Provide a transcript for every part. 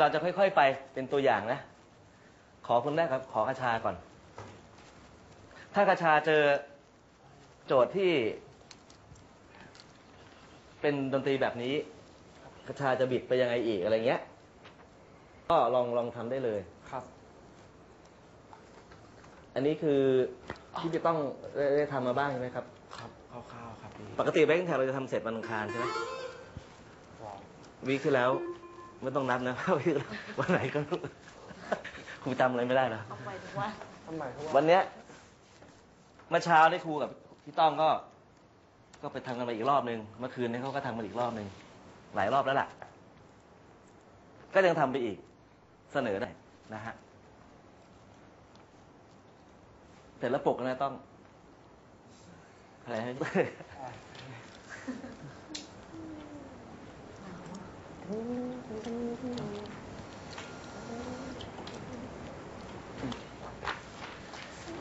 เราจะค่อยๆไปเป็นตัวอย่างนะ ขอคนแรกครับ ขอกระชาก่อน ถ้ากระชาเจอโจทย์ที่ เป็นดนตรีแบบนี้กระชาจะบิดไปยังไงอีกอะไรเงี้ย ก็ลองลองทำได้เลยครับ อันนี้คือที่จะต้องได้ได้ทำมาบ้างใช่ไหมครับ ครับคร่าวๆครับพี่ปกติแบงค์แทนเราจะทำเสร็จวันอังคารใช่ไหมว้าววีคที่แล้ว ไม่ต้องนับนะวีคที่แล้ววันไหนก็ไม่รู้ครูจำอะไรไม่ได้นะเอาไปทุกวันทำไมเพราะว่าวันเนี้ยเมื่อเช้าได้ครูกับพี่ต้องก็ ก็ไปทำกันมาอีกรอบหนึ่งเมื่อคืนนี้เขาก็ทำมาอีกรอบหนึ่งหลายรอบแล้วล่ะ ก็ยังทำไปอีก เสนอได้นะฮะเสร็จแล้วปลุกนะต้องอะไรให้ เต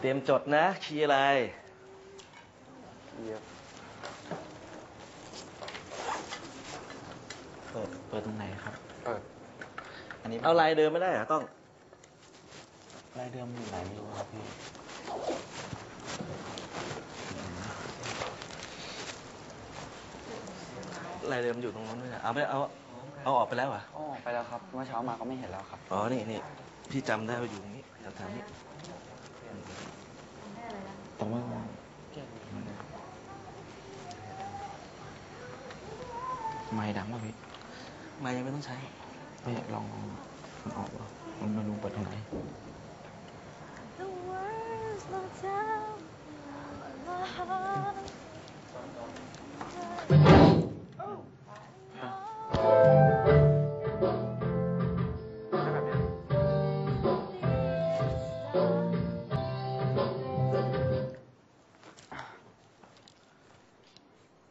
รียมจดนะ คีย์อะไรเยียบเปิดเปิดตรงไหนครับ เปิด อันนี้เอาลายเดิมไม่ได้เหรอต้อง ลายเดิมอยู่ไหนไม่รู้ครับพี่ลายเดิมอยู่ตรงนู้นด้วยนะเอาไปเอา เอาออกไปแล้วเหรอะอ๋อไปแล้วครับ เมื่อเช้ามาก็ไม่เห็นแล้วครับ อ๋อ นี่นี่พี่จำได้ว่าอยู่ตรงนี้แถวๆนี้แต่ว่าไม่ดังป่ะพี่มายังไม่ต้องใช้ พี่ลองมันออกป่ะมันไม่รู้เปิดตรงไหน The words don't tell my heart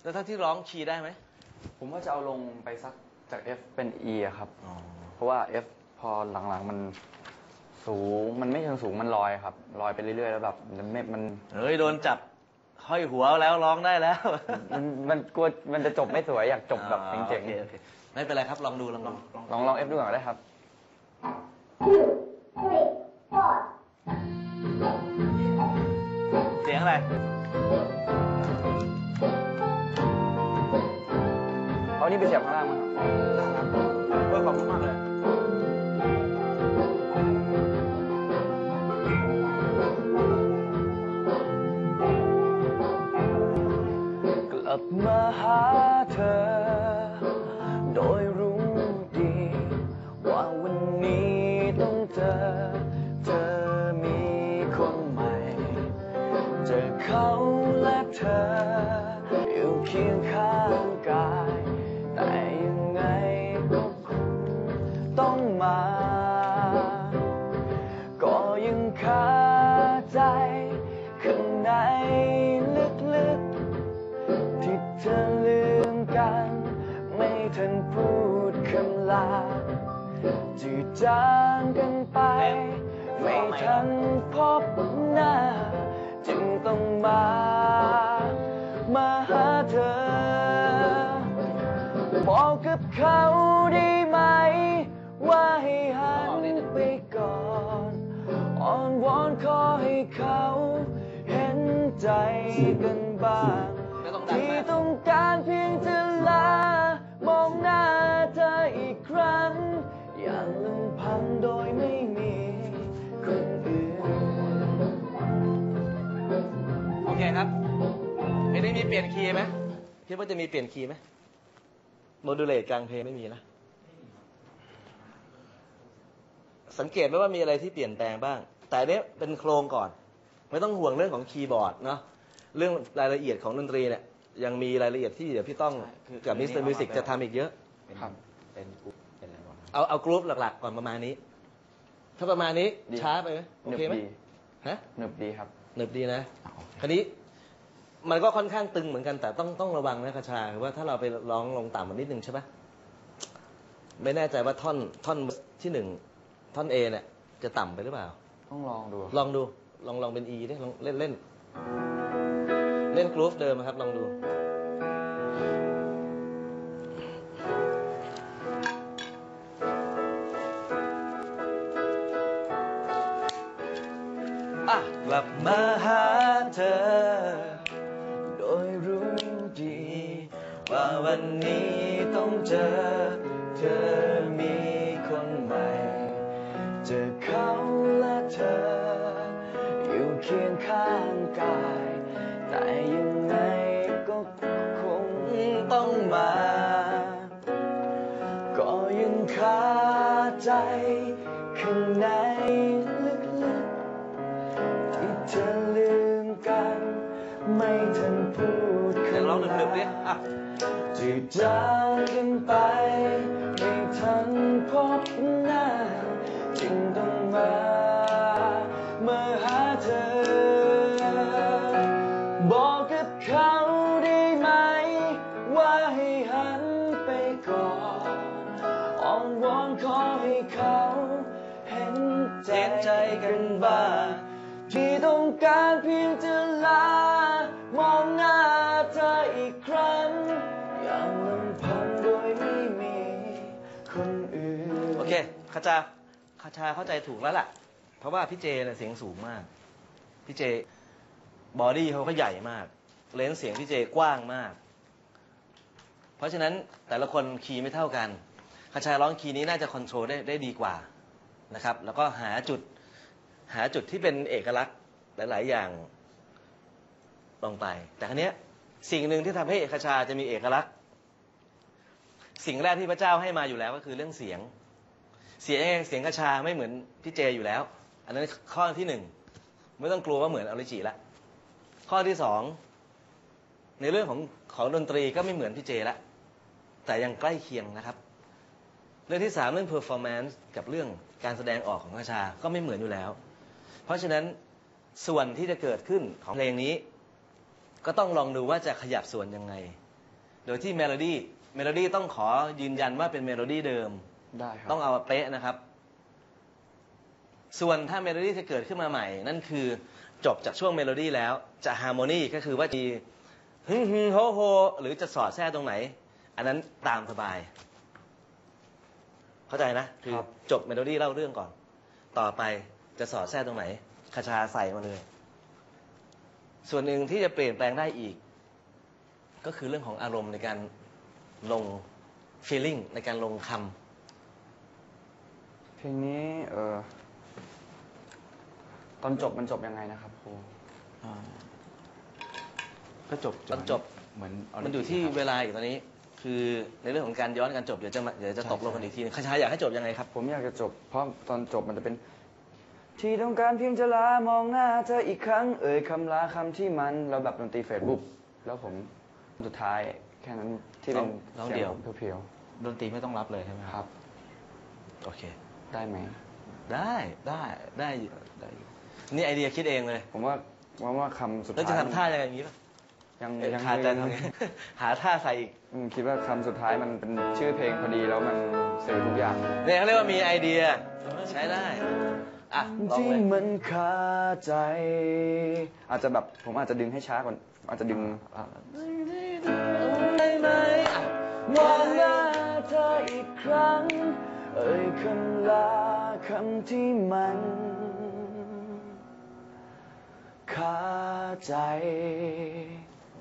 แล้วถ้าที่ร้องคีย์ได้ไหมผมว่าจะเอาลงไปสักจาก F เป็น E อะครับ อ๋อ เพราะว่า F พอหลังๆมันสูงมันไม่เชิงสูงมันลอยครับลอยไปเรื่อยๆแล้วแบบมันไม่มันเฮ้ย โดนจับห้อยหัวแล้วร้องได้แล้วมันมันกลัวมันจะจบไม่สวยอยากจบแบบอ๋อเจ๋งโอคโอคไม่เป็นไรครับ ลองดู ลองดูๆลองลอง F ดูก่อนก็ได้ครับ เสียงอะไร เอานี่ไปเสียบข้างล่างมาครับเพื่อขอบคุณมากเลย กลับมาหาเธอ โดยรู้ดี ว่าวันนี้ต้องเจอ เธอมีคนใหม่ เจอเขาและเธอ อยู่เคียงข้าง ทันพูดคำลาจืดจางกันไป ไม่ทันพบหน้า จึงต้องมา มาหาเธอ บอกกับเขาได้ไหม ว่าให้หันไปก่อนอ่อนวอนขอให้เขาเห็นใจกันบ้างที่ต้องการเพียงจะลาางลำพังโดยไม่มีคนอื่นโอเคครับเพลงนี้มีเปลี่ยนคีย์ไหมคิดว่าจะมีเปลี่ยนคีย์ไหมโมดูเลตกลางเพลงไม่มีนะสังเกตไหมว่ามีอะไรที่เปลี่ยนแปลงบ้าง แต่นเนี้ยเป็นโครงก่อน ไม่ต้องห่วงเรื่องของคีย์บอร์ดเนาะเรื่องรายละเอียดของดนตรีเนี่ยยังมีรายละเอียดที่เดี๋ยวพี่ต้องกับมิสเตอร์มิวสิกจะทำอีกเยอะครับเป็น เป็นอะไรวะเอาเอากรุ๊ปหลักๆ ก่อนประมาณนี้ ถ้าประมาณนี้ดี ช้าไปไหมโอหนึบเคไหมดีฮะหนึบดีครับ หนึบดีนะอ๋อโอเคคราวนี้มันก็ค่อนข้างตึงเหมือนกันแต่ต้องต้องระวังนะคาชาว่าถ้าเราไปร้องลงต่ำมันนิดนึงใช่ปะไม่แน่ใจว่าท่อนท่อนที่หนึ่งท่อนเอเนี่ยจะต่ำไปหรือเปล่า ต้องลองดูลองดูลองลองเป็นอีดิลองเล่นเล่น เล่นกรูฟเดิมนะครับ ลองดู ลับมาหาเธอ โดยรู้ดี ว่าวันนี้ต้องเจอ เธอมีคนใหม่ เจอเขาและเธอ อยู่เคียงข้างกาย แต่ยังไงก็คงต้องมา ก็ยังคาใจข้างใน ที่เธอลืมกัน ไม่ทันพูดเดี๋ยวลองคำนึกๆดิอะจืดจางกันไป ไม่ทันพบหน้าจึงต้องมาเมื่อหาเธอ บอกกับเขาได้ไหม ว่าให้หันไปก่อนอ้อนวอนขอให้เขา เห็นใจใจกันบ้างที่ต้อง การเพียงจะลามองหน้าเธออีกครั้งอย่างลำพังโดยไม่มีคนอื่นโอเคคาชาคาชาเข้าใจถูกแล้วล่ะ เพราะว่าพี่เจเนี่ยเสียงสูงมาก พี่เจบอดี้เขาก็ใหญ่มาก เลนส์เสียงพี่เจกว้างมาก เพราะฉะนั้นแต่ละคนคีย์ไม่เท่ากันคาชาร้องคีย์นี้น่าจะคอนโทรลได้ได้ดีกว่านะครับ แล้วก็หาจุดหาจุดที่เป็นเอกลักษณ์ หลาย ๆ อย่างลงไป แต่ครั้นี้ยสิ่งหนึ่งที่ทำให้คาชาจะมีเอกลักษณ์ สิ่งแรกที่พระเจ้าให้มาอยู่แล้วก็คือเรื่องเสียง เสียงยังไงเสียงกระชาไม่เหมือนพี่เจอยู่แล้ว อันนั้นข้อที่หนึ่งไม่ต้องกลัวว่าเหมือนออริจิละ ข้อที่สองในเรื่องของของดนตรีก็ไม่เหมือนพี่เจละแต่ยังใกล้เคียงนะครับ เรื่องที่สามเรื่อง performance กับเรื่องการแสดงออกของกระชาก็ไม่เหมือนอยู่แล้ว เพราะฉะนั้น ส่วนที่จะเกิดขึ้นของเพลงนี้ ก็ต้องลองดูว่าจะขยับส่วนยังไง โดยที่เมโลดี้เมโลดี้ต้องขอยืนยันว่าเป็นเมโลดี้เดิม ได้ครับ ต้องเอาเป๊ะนะครับ ส่วนถ้าเมโลดี้จะเกิดขึ้นมาใหม่ นั่นคือจบจากช่วงเมโลดี้แล้วจะฮาร์โมนีก็คือว่าจะฮึ่มฮึ่มโฮโฮหรือจะสอดแทรกตรงไหน อันนั้นตามสบาย เข้าใจนะคือครับจบเมโลดี้เล่าเรื่องก่อน ต่อไปจะสอดแทรกตรงไหน คาชาใส่มาเลย ส่วนหนึ่งที่จะเปลี่ยนแปลงได้อีก ก็คือเรื่องของอารมณ์ในการลง feeling ในการลงคำเพลงนี้เออตอนจบมันจบยังไงนะครับครูอ่าก็จบตอนจบเหมือนมันอยู่ที่เวลาอีกตอนนี้ คือในเรื่องของการย้อนการจบเดี๋ยวจะมาเดี๋ยวจะตกลงกันอีกทีนึงคาชาอยากให้จบยังไงครับ ผมอยากจะจบเพราะตอนจบมันจะเป็น ที่ต้องการเพียงจะลามองหน้าเธออีกครั้ง เอ่ยคำลาคำที่มันเราแบบดนตรีเฟซบุ๊กแล้วผมสุดท้ายแค่นั้นที่เป็นร้องสีงเดี่ยวผมเพียวดนตรีไม่ต้องรับเลยใช่ไหมๆครับ โอเค ได้ไหมได้ได้ได้อยู่ได้อยู่นี่ไอเดียคิดเองเลย ผมว่าว่าว่าคำสุดแล้วท้ายจะทำท่ายังไงอย่างนี้ป่ะยังเอ๊ะยังคาใจทำไง หาท่าใส่อีกอืมคิดว่าคำสุดท้ายมันเป็นชื่อเพลงพอดีแล้วมันสื่อทุกอย่าง เนี่ยเขาเรียกว่ามีไอเดีย ใช้ได้ อะลองที่เลยมันคาใจ อาจจะแบบผมอาจจะดึงให้ช้ากว่าอาจจะดึงอ่าได้ไหมอะมองหน้าเธออีกครั้ง เอ่ยคำลาคำที่มันคาใจ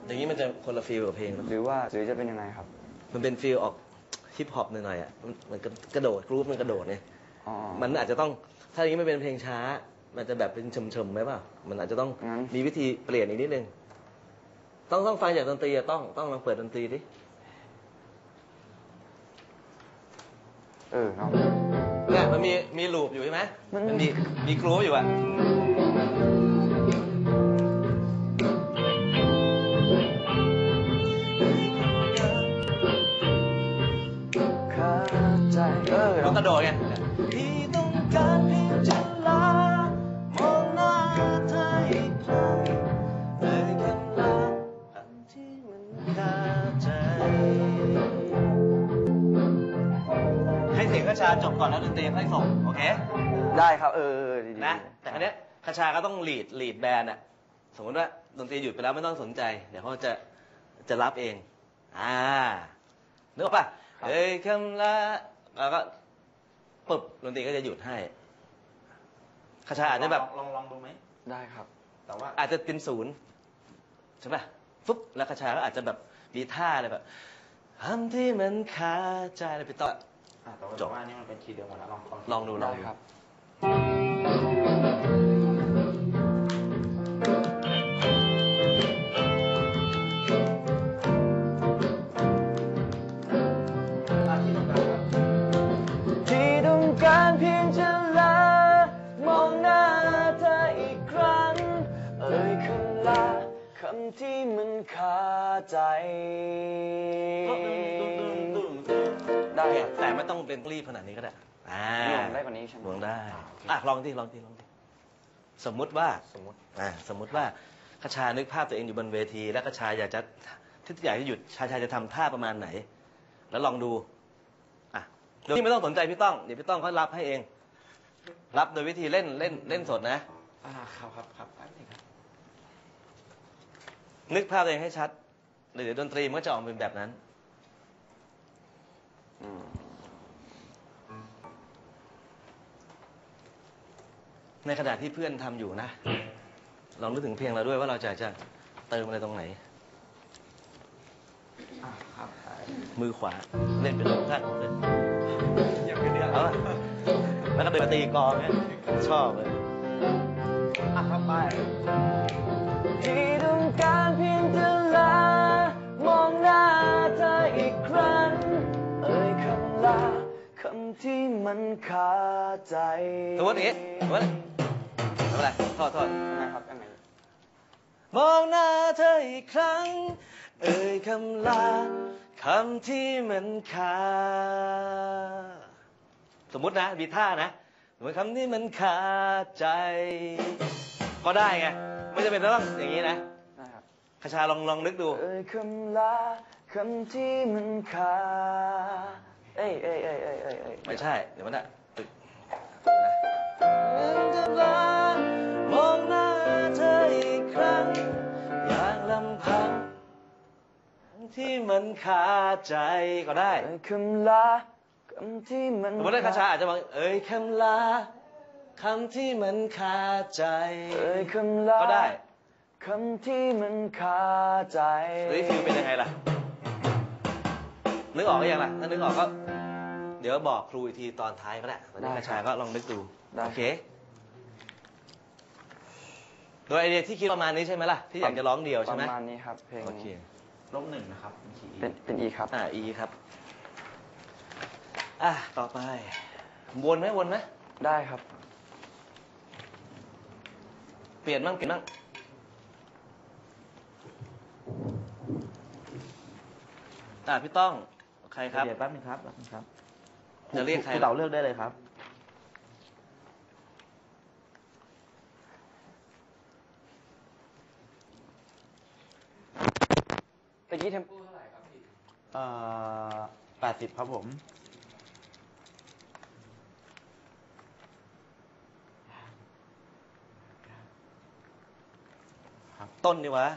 อย่างนี้มันจะคนละฟีลกับเพลงเนอะหรือว่าหรือจะเป็นยังไงครับ มันเป็นฟีลออกฮิปฮอปหน่อยๆอะมันมันกระโดดกรูฟมันกระโดดเนี่ย อ๋อ มันอาจจะต้อง ถ้าอย่างนี้ไม่เป็นเพลงช้า มันจะแบบเป็นชมๆไหมเปล่ามันอาจจะต้องงั้น มีวิธีเปลี่ยนอีกนิดนึง ต้องต้องฟังจากดนตรีอะต้องต้องลองเปิดดนตรีดิ เออเนาะ เนี่ยมันมีมีลูปอยู่ใช่ไหมมัน มันมีมีกรูฟอยู่อะคาใจ เออมันกระโดดไงที่ต้อง กระชาจบก่อนแล้วดนตรีค่อยส่งโอเคได้ครับ เออเออดีๆนะแต่ครั้นี้ยคาชาก็ต้องลีดลีดแบนด์อะสมมติว่าดนตรีหยุดไปแล้วไม่ต้องสนใจ เดี๋ยวเขาจะจะรับเอง อ่านึกออกปะเอ้ยคำละแล้วก็ปุ๊บดนตรีก็จะหยุดให้คาชาอาจจะแบบ ลองลองดูไหมได้ครับ แต่ว่าอาจจะเป็นศูนย์ใช่ป่ะฟุ๊บแล้วคาชาก็อาจจะแบบมีท่าอะไรแบบทำที่มันคาใจอะไรไปต่อ อะแต่ว่าจบว่านี่มันเป็นคีย์เดียวกันแล้วลองลองลองดูลอได้งดูครับ ได้ครับแต่ไม่ต้องเป็นรีบขนาดนี้ก็ได้อ่าหน่วงได้กว่านี้ใช่ไหมหน่วงได้อะลองที่ลองที่ลองที่สมมุติว่าสมมติอ่าสมมุติว่าคชานึกภาพตัวเองอยู่บนเวที แล้วคชาอยากจะที่อยากจะหยุดชาชาจะทำท่าประมาณไหน แล้วลองดูอะโดยที่ไม่ต้องสนใจพี่ต้องเดี๋ยวพี่ต้องเขารับให้เอง รับโดยวิธีเล่นเล่นเล่นสดนะอ่าครับครับครับแป๊บนึงครับนึกภาพตัวเองให้ชัดเดี๋ยวดนตรีมันก็จะออกมาเป็นแบบนั้นอืม ในขณะที่เพื่อนทำอยู่นะลองนึกถึงเพลงเราด้วยว่าเราจะจะเติมอะไรตรงไหนอ่าครับมือขวาเล่นเป็นลมท่านของเล่นยังไม่เดือดเอาละแล้วก็เดินมาตีกลองเนี่ยชอบเลย มันคาใจสมมติอย่างนี้สมมติทำอะไรโทษโทษนะครับยังไงมองหน้าเธออีกครั้ง เอ่ยคำลาคำที่มันคาสมมตินะมีท่านะสมมติคำที่มันคาใจ ก็ได้ไงไม่จำเป็นต้องอย่างนี้นะนะครับคชาลองลองนึกดู เอ่ยคำลาคำที่มันคา เอ้ยเอ้ยเอ้ยเอ้ยเอ้ยเอ้ยไม่ใช่ เดี๋ยวมันอะตึกมองหน้าเธออีกครั้ง อย่างลำพัง ที่มันคาใจก็ได้เอ่ยคำลาคำที่มันสมมติว่าคาชาอาจจะบอกเอ่ยคำลาคำที่มันคาใจ เอ่ยคำลาก็ได้คำที่มันคาใจหรือฟิลเป็นยังไงล่ะนึกออกก็ยังล่ะ ถ้านึกออกก็เดี๋ยวบอกครูอีกทีตอนท้ายก็ได้ตอนนี้ได้คาชาก็ลองนึกดูได้ โอเค โดยไอเดียที่คิดประมาณนี้ใช่ไหมล่ะ ที่อยากจะร้องเดียวปใช่ไหมระมาณนี้ครับเพลงโอเค ลบหนึ่งนะครับเป็นคีย์เป็นเป็นอีครับ อ่าอีครับ อะ ต่อไป วนไหมวนไหมได้ครับ เปลี่ยนบ้างเปลี่ยนบ้างอะพี่ต้อง ใครครับ เดี๋ยวแป๊บนึงครับแป๊บนึงครับ จะเรียกใครณเต๋าเลือกได้เลยครับ ตะกี้เทมโปเท่าไหร่ครับพี่เอ่อแปดสิบครับผม ต้นดีวะ